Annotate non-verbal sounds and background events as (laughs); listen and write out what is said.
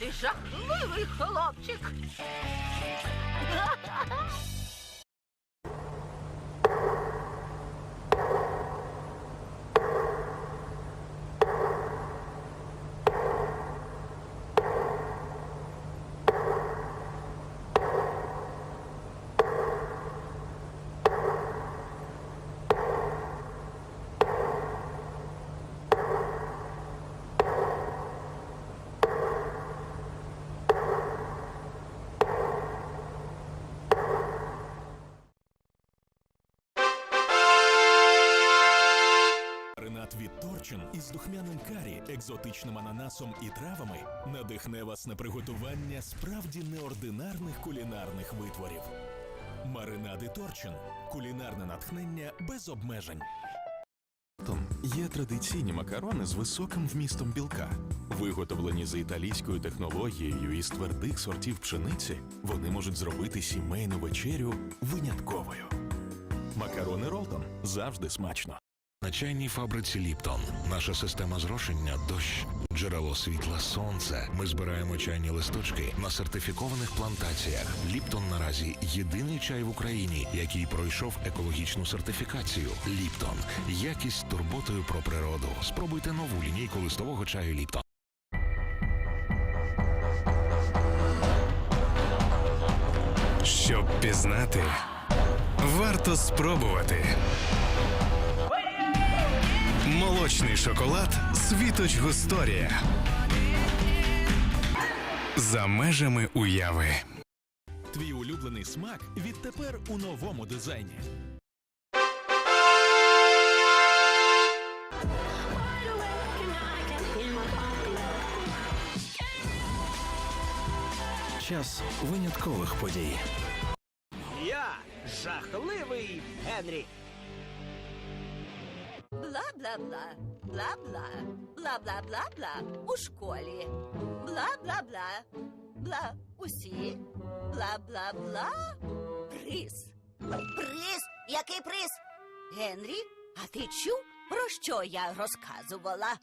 ти жахливий хлопчик. (laughs) Маринад від Торчин із духмяним карі, екзотичним ананасом і травами надихне вас на приготування справді неординарних кулінарних витворів. Маринади Торчин кулінарне натхнення без обмежень. Є традиційні макарони з високим вмістом білка. Виготовлені за італійською технологією із твердих сортів пшениці, вони можуть зробити сімейну вечерю винятковою. Макарони Ролтон завжди смачно. На чайній фабриці Ліптон наша система зрошення дощ, джерело світла, сонце. Ми збираємо чайні листочки на сертифікованих плантаціях. Ліптон наразі єдиний чай в Україні, який пройшов екологічну сертифікацію. Ліптон якість турботою про природу. Спробуйте нову лінійку листового чаю Ліптон. Щоб пізнати, варто спробувати. Молочний шоколад Світоч Густорія. За межами уяви. Твій улюблений смак відтепер у новому дизайні. Час виняткових подій. Я жахливий Генрі. Бла-бла-бла, бла-бла, бла-бла-бла-бла у школі. Бла-бла-бла, бла усі. Бла-бла-бла. Приз. Приз? Який приз? Генрі, а ти чув, про що я розказувала?